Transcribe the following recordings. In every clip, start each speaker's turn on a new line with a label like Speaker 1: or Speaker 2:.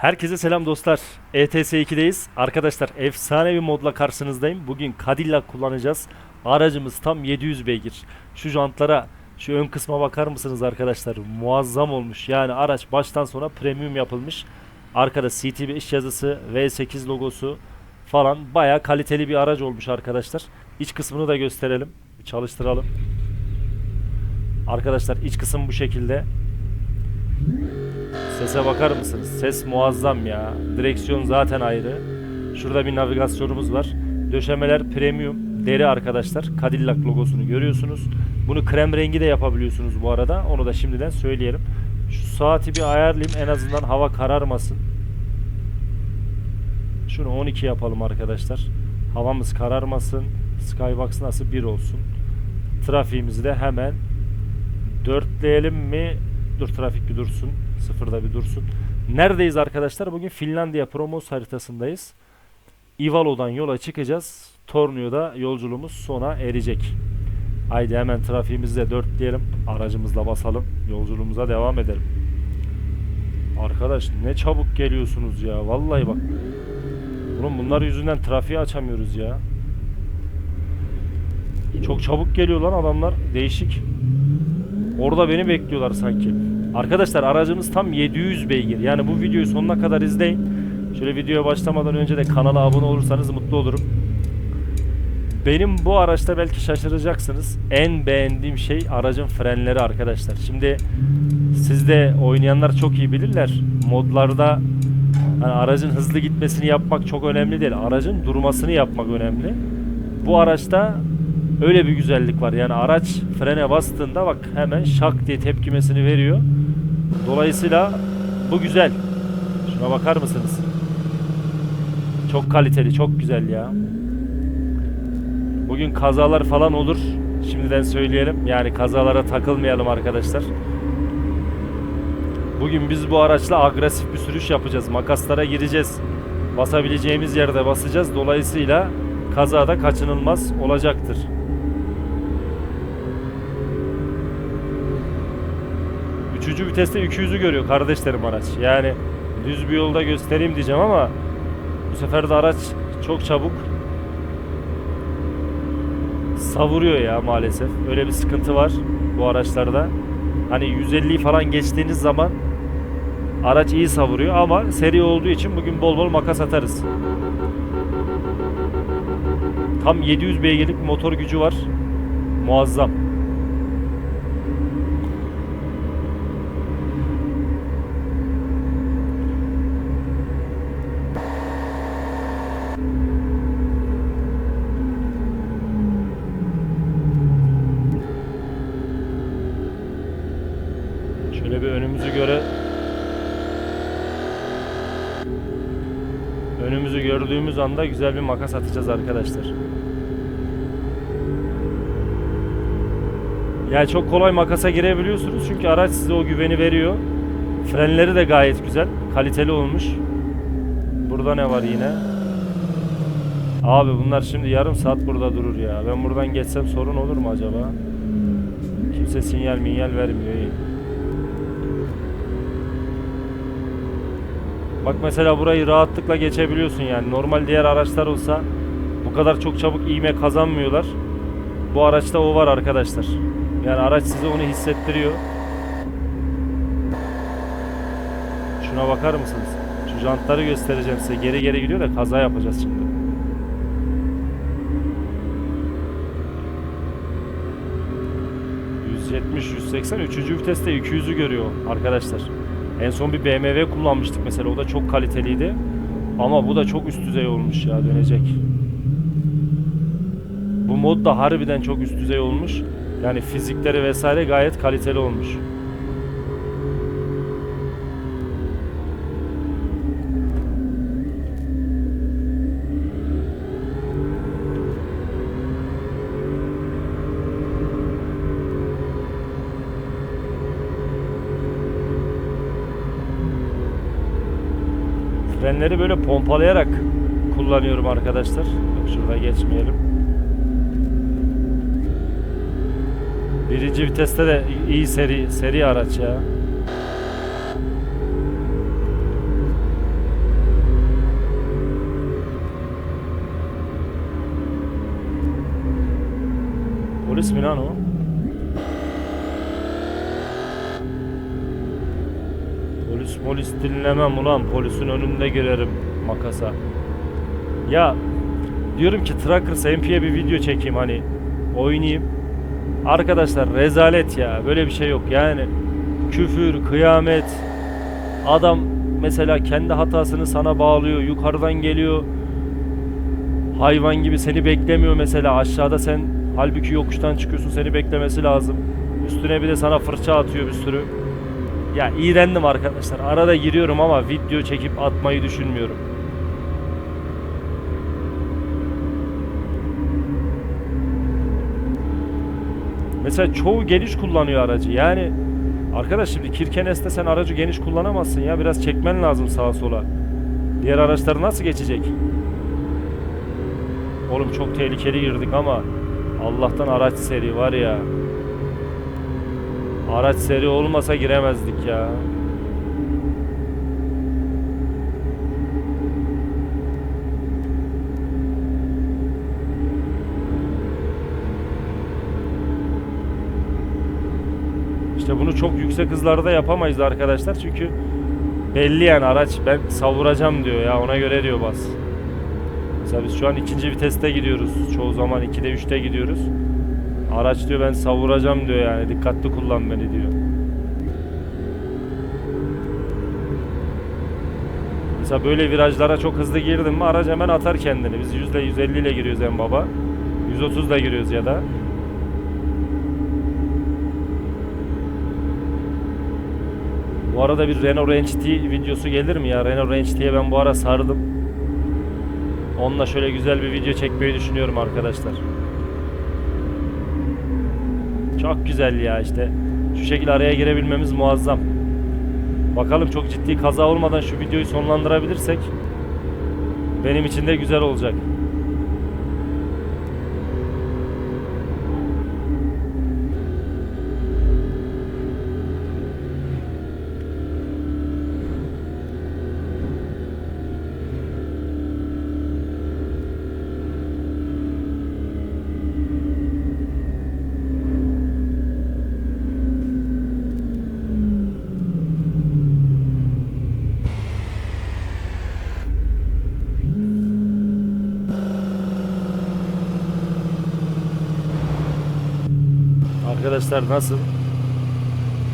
Speaker 1: Herkese selam dostlar. E ETS 2'deyiz. Arkadaşlar efsane bir modla karşınızdayım. Bugün Cadillac kullanacağız. Aracımız tam 700 beygir. Şu jantlara, şu ön kısma bakar mısınız arkadaşlar? Muazzam olmuş. Yani araç baştan sona premium yapılmış. Arkada CT5 yazısı, V8 logosu falan baya kaliteli bir araç olmuş arkadaşlar. İç kısmını da gösterelim. Çalıştıralım. Arkadaşlar iç kısım bu şekilde. Sese bakar mısınız? Ses muazzam ya. Direksiyon zaten ayrı. Şurada bir navigasyonumuz var. Döşemeler premium deri arkadaşlar. Cadillac logosunu görüyorsunuz. Bunu krem rengi de yapabiliyorsunuz bu arada. Onu da şimdiden söyleyelim. Şu saati bir ayarlayayım en azından hava kararmasın. Şunu 12 yapalım arkadaşlar. Havamız kararmasın. Skybox nasıl 1 olsun. Trafiğimizi de hemen dörtleyelim mi? Dur trafik bir dursun. Sıfırda bir dursun. Neredeyiz arkadaşlar? Bugün Finlandiya promos haritasındayız. Ivalo'dan yola çıkacağız. Tornio'da yolculuğumuz sona erecek. Haydi hemen trafiğimizi de dörtleyelim. Aracımızla basalım. Yolculuğumuza devam edelim. Arkadaş ne çabuk geliyorsunuz ya. Vallahi bak. Oğlum bunlar yüzünden trafiği açamıyoruz ya. Çok çabuk geliyor lan adamlar. Değişik. Orada beni bekliyorlar sanki. Arkadaşlar aracımız tam 700 beygir. Yani bu videoyu sonuna kadar izleyin. Şöyle videoya başlamadan önce de kanala abone olursanız mutlu olurum. Benim bu araçta belki şaşıracaksınız. En beğendiğim şey aracın frenleri arkadaşlar. Şimdi sizde oynayanlar çok iyi bilirler. Modlarda hani aracın hızlı gitmesini yapmak çok önemli değil. Aracın durmasını yapmak önemli. Bu araçta öyle bir güzellik var. Yani araç frene bastığında bak hemen şak diye tepkimesini veriyor. Dolayısıyla bu güzel. Şuna bakar mısınız? Çok kaliteli, çok güzel ya. Bugün kazalar falan olur. Şimdiden söyleyelim. Yani kazalara takılmayalım arkadaşlar. Bugün biz bu araçla agresif bir sürüş yapacağız. Makaslara gireceğiz. Basabileceğimiz yerde basacağız. Dolayısıyla kazada kaçınılmaz olacaktır. Üçüncü viteste 200'ü görüyor kardeşlerim araç. Yani düz bir yolda göstereyim diyeceğim ama bu sefer de araç çok çabuk savuruyor ya maalesef. Öyle bir sıkıntı var bu araçlarda. Hani 150'yi falan geçtiğiniz zaman araç iyi savuruyor ama seri olduğu için bugün bol bol makas atarız. Tam 700 beygirlik motor gücü var. Muazzam. Şöyle bir önümüzü göre Önümüzü gördüğümüz anda güzel bir makas atacağız arkadaşlar. Yani çok kolay makasa girebiliyorsunuz çünkü araç size o güveni veriyor. Frenleri de gayet güzel, kaliteli olmuş. Burada ne var yine? Abi bunlar şimdi yarım saat burada durur ya. Ben buradan geçsem sorun olur mu acaba? Kimse sinyal minyal vermiyor. iyi. Bak mesela burayı rahatlıkla geçebiliyorsun yani. Normal diğer araçlar olsa bu kadar çok çabuk iğme kazanmıyorlar. Bu araçta o var arkadaşlar. Yani araç size onu hissettiriyor. Şuna bakar mısınız? Şu jantları göstereceğim size. Geri geri gidiyor da kaza yapacağız şimdi. ...170, 180, 3. viteste 200'ü görüyor arkadaşlar. En son bir BMW kullanmıştık mesela. O da çok kaliteliydi. Ama bu da çok üst düzey olmuş ya dönecek. Bu mod da harbiden çok üst düzey olmuş. Yani fizikleri vesaire gayet kaliteli olmuş. frenleri böyle pompalayarak kullanıyorum arkadaşlar. Şurada geçmeyelim. Birinci viteste de iyi seri seri araç ya. Polis mi lan o? Polis dinlemem ulan polisin önünde girerim makasa. Ya diyorum ki Trackers MP'ye bir video çekeyim hani oynayayım. Arkadaşlar rezalet ya böyle bir şey yok yani küfür, kıyamet adam mesela kendi hatasını sana bağlıyor yukarıdan geliyor hayvan gibi seni beklemiyor mesela aşağıda sen halbuki yokuştan çıkıyorsun seni beklemesi lazım üstüne bir de sana fırça atıyor bir sürü ya iğrendim arkadaşlar arada giriyorum ama video çekip atmayı düşünmüyorum Mesela çoğu geniş kullanıyor aracı. Yani arkadaş şimdi Kirkenes'te sen aracı geniş kullanamazsın ya. Biraz çekmen lazım sağa sola. Diğer araçları nasıl geçecek? Oğlum çok tehlikeli girdik ama Allah'tan araç seri var ya. Araç seri olmasa giremezdik ya. İşte bunu çok yüksek hızlarda yapamayız arkadaşlar çünkü belli yani araç ben savuracağım diyor ya ona göre diyor bas. Mesela biz şu an ikinci viteste gidiyoruz. Çoğu zaman 2'de 3'te gidiyoruz. Araç diyor ben savuracağım diyor yani dikkatli kullan beni diyor. Mesela böyle virajlara çok hızlı girdin mi araç hemen atar kendini. Biz yüzde 150 ile giriyoruz en baba. 130 ile giriyoruz ya da. Bu arada bir Renault Range T videosu gelir mi ya? Renault Range T'ye ben bu ara sardım. Onunla şöyle güzel bir video çekmeyi düşünüyorum arkadaşlar. Çok güzel ya işte. Şu şekilde araya girebilmemiz muazzam. Bakalım çok ciddi kaza olmadan şu videoyu sonlandırabilirsek benim için de güzel olacak. Arkadaşlar nasıl?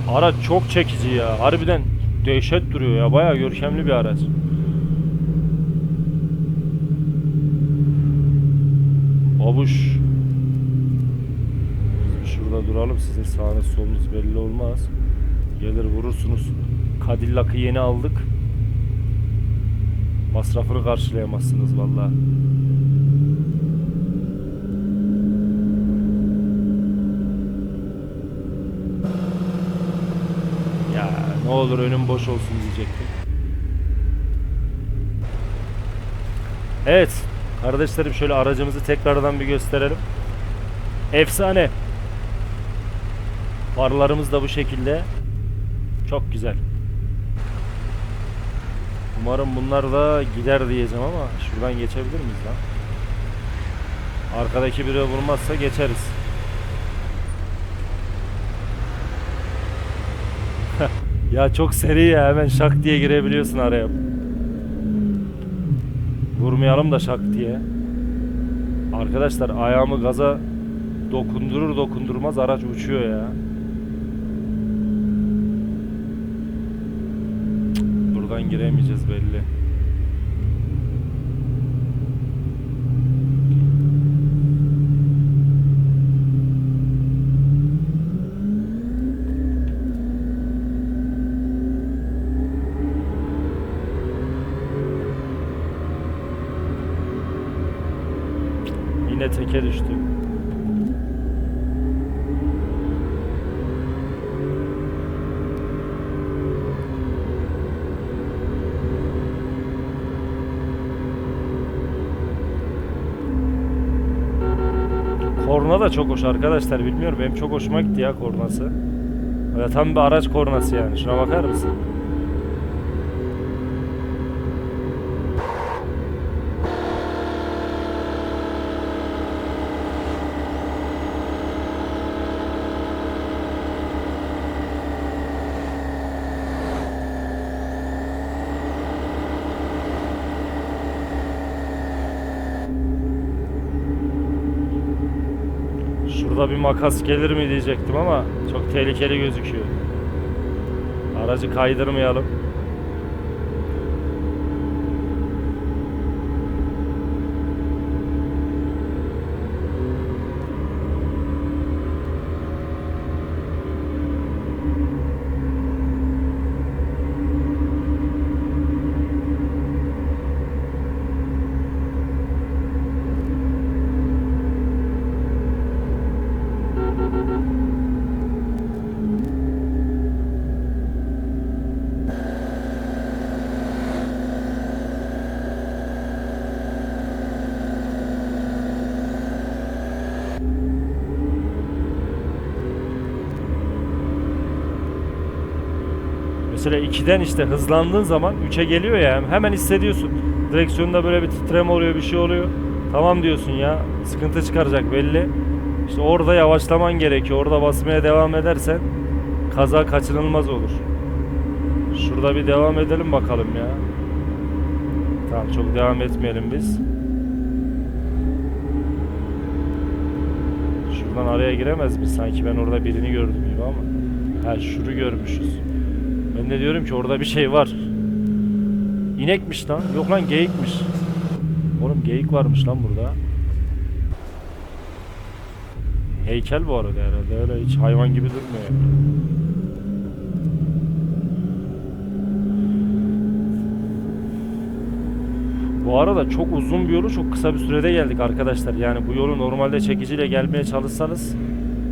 Speaker 1: Araç çok çekici ya. Harbiden dehşet duruyor ya. Bayağı görkemli bir araç. Babuş. Şurada duralım. Sizin sağınız solunuz belli olmaz. Gelir vurursunuz. Cadillac'ı yeni aldık. Masrafını karşılayamazsınız vallahi. Ya ne olur önüm boş olsun diyecektim. Evet. Kardeşlerim şöyle aracımızı tekrardan bir gösterelim. Efsane. Farlarımız da bu şekilde. Çok güzel. Umarım bunlar da gider diyeceğim ama şuradan geçebilir miyiz lan? Arkadaki biri vurmazsa geçeriz. Ya çok seri ya hemen şak diye girebiliyorsun araya. Vurmayalım da şak diye. Arkadaşlar ayağımı gaza dokundurur dokundurmaz araç uçuyor ya. Buradan giremeyeceğiz belli. Korna da çok hoş arkadaşlar bilmiyorum benim çok hoşuma gitti ya kornası. Böyle tam bir araç kornası yani şuna bakar mısın? Şurada bir makas gelir mi diyecektim ama çok tehlikeli gözüküyor. Aracı kaydırmayalım. Mesela 2'den işte hızlandığın zaman 3'e geliyor ya hemen hissediyorsun. Direksiyonda böyle bir titreme oluyor bir şey oluyor. Tamam diyorsun ya sıkıntı çıkaracak belli. İşte orada yavaşlaman gerekiyor. Orada basmaya devam edersen kaza kaçınılmaz olur. Şurada bir devam edelim bakalım ya. Tamam çok devam etmeyelim biz. Şuradan araya giremez mi? Sanki ben orada birini gördüm gibi ama. Ha şunu görmüşüz. Ben de diyorum ki orada bir şey var. İnekmiş lan. Yok lan geyikmiş. Oğlum geyik varmış lan burada. Heykel bu arada herhalde. Öyle hiç hayvan gibi durmuyor. Bu arada çok uzun bir yolu çok kısa bir sürede geldik arkadaşlar. Yani bu yolu normalde çekiciyle gelmeye çalışsanız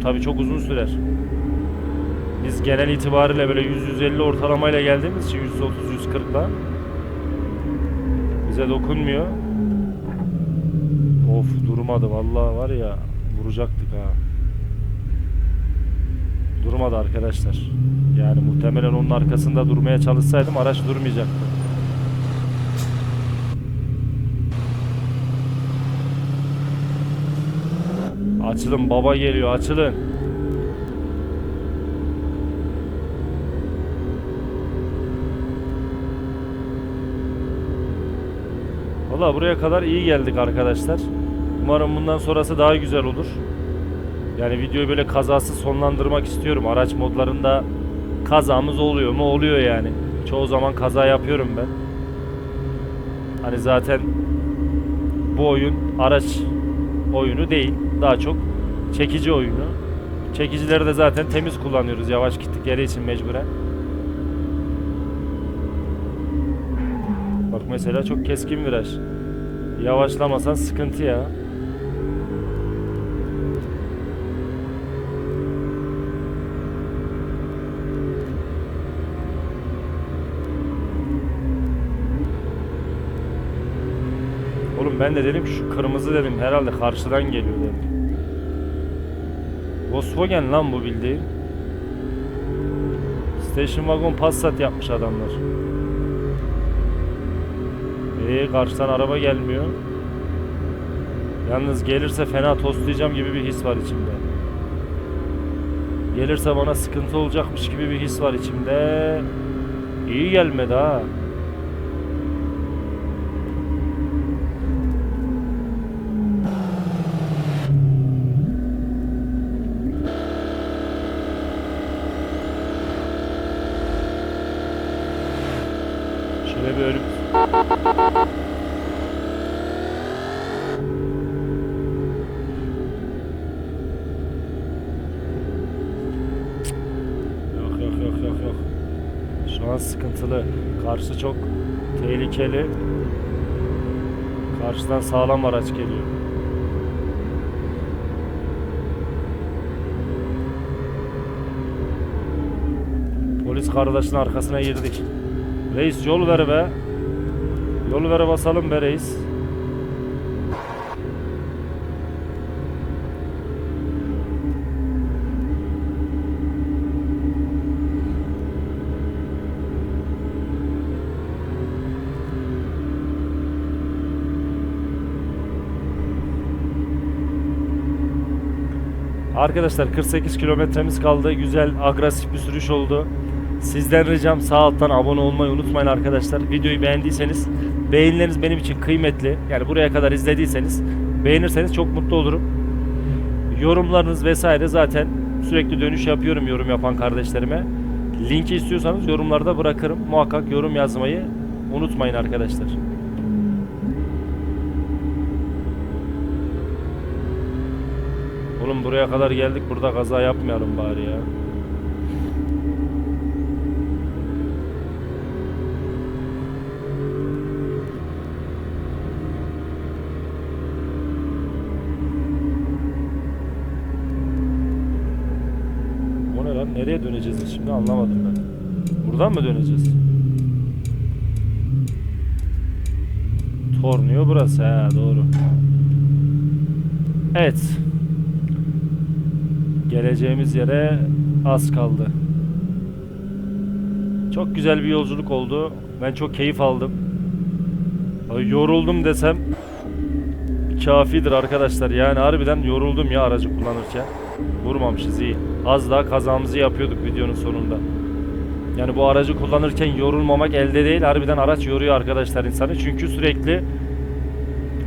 Speaker 1: tabii çok uzun sürer. Biz genel itibariyle böyle 100-150 ortalamayla geldiğimiz için 130-140'la bize dokunmuyor. Of durmadı vallahi var ya vuracaktık ha. Durmadı arkadaşlar. Yani muhtemelen onun arkasında durmaya çalışsaydım araç durmayacaktı. Açılın baba geliyor açılın. Valla buraya kadar iyi geldik arkadaşlar. Umarım bundan sonrası daha güzel olur. Yani videoyu böyle kazasız sonlandırmak istiyorum. Araç modlarında kazamız oluyor mu? Oluyor yani. Çoğu zaman kaza yapıyorum ben. Hani zaten bu oyun araç oyunu değil. Daha çok çekici oyunu. Çekicileri de zaten temiz kullanıyoruz yavaş gittikleri için mecburen. Bak mesela çok keskin viraj. Yavaşlamasan sıkıntı ya. Oğlum ben de dedim şu kırmızı dedim herhalde karşıdan geliyor dedim. Volkswagen lan bu bildiğin. Station wagon Passat yapmış adamlar. Ee, karşıdan araba gelmiyor. Yalnız gelirse fena tostlayacağım gibi bir his var içimde. Gelirse bana sıkıntı olacakmış gibi bir his var içimde. İyi gelmedi ha. Şöyle bir ölüm. Yok yok yok yok yok. Şu an sıkıntılı. Karşı çok tehlikeli. Karşıdan sağlam araç geliyor. Polis kardeşin arkasına girdik. Reis yol ver be. Yol ver basalım be reis. Arkadaşlar 48 kilometremiz kaldı. Güzel agresif bir sürüş oldu. Sizden ricam sağ alttan abone olmayı unutmayın arkadaşlar. Videoyu beğendiyseniz beğenileriniz benim için kıymetli. Yani buraya kadar izlediyseniz beğenirseniz çok mutlu olurum. Yorumlarınız vesaire zaten sürekli dönüş yapıyorum yorum yapan kardeşlerime. Linki istiyorsanız yorumlarda bırakırım. Muhakkak yorum yazmayı unutmayın arkadaşlar. Oğlum buraya kadar geldik burada kaza yapmayalım bari ya. Lan? Nereye döneceğiz biz şimdi anlamadım ben. Buradan mı döneceğiz? Tornio burası ha doğru. Evet. Geleceğimiz yere az kaldı. Çok güzel bir yolculuk oldu. Ben çok keyif aldım. Yoruldum desem kafidir arkadaşlar. Yani harbiden yoruldum ya aracı kullanırken. Vurmamışız iyi. Az daha kazamızı yapıyorduk videonun sonunda. Yani bu aracı kullanırken yorulmamak elde değil. Harbiden araç yoruyor arkadaşlar insanı. Çünkü sürekli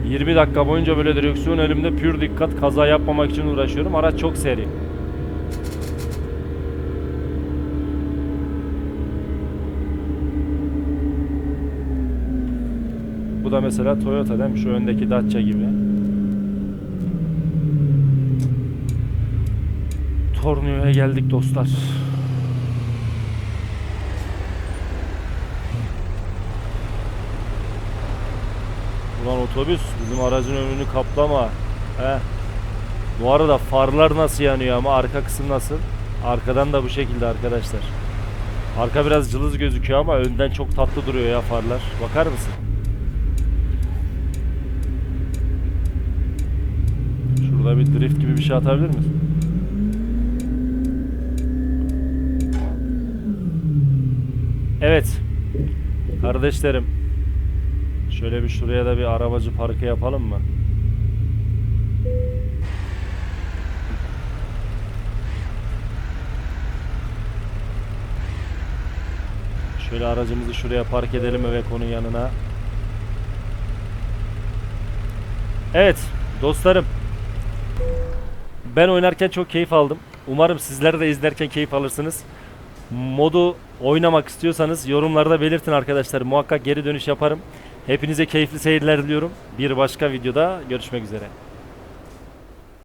Speaker 1: 20 dakika boyunca böyle direksiyon elimde pür dikkat kaza yapmamak için uğraşıyorum. Araç çok seri. Bu da mesela Toyota mi? Şu öndeki Dacia gibi. Tornio'ya geldik dostlar. Ulan otobüs bizim aracın önünü kaplama. He. Bu arada farlar nasıl yanıyor ama arka kısım nasıl? Arkadan da bu şekilde arkadaşlar. Arka biraz cılız gözüküyor ama önden çok tatlı duruyor ya farlar. Bakar mısın? Şurada bir drift gibi bir şey atabilir misin? Evet. Kardeşlerim. Şöyle bir şuraya da bir arabacı parkı yapalım mı? Şöyle aracımızı şuraya park edelim Eveko'nun yanına. Evet dostlarım. Ben oynarken çok keyif aldım. Umarım sizler de izlerken keyif alırsınız. Modu oynamak istiyorsanız yorumlarda belirtin arkadaşlar. Muhakkak geri dönüş yaparım. Hepinize keyifli seyirler diliyorum. Bir başka videoda görüşmek üzere.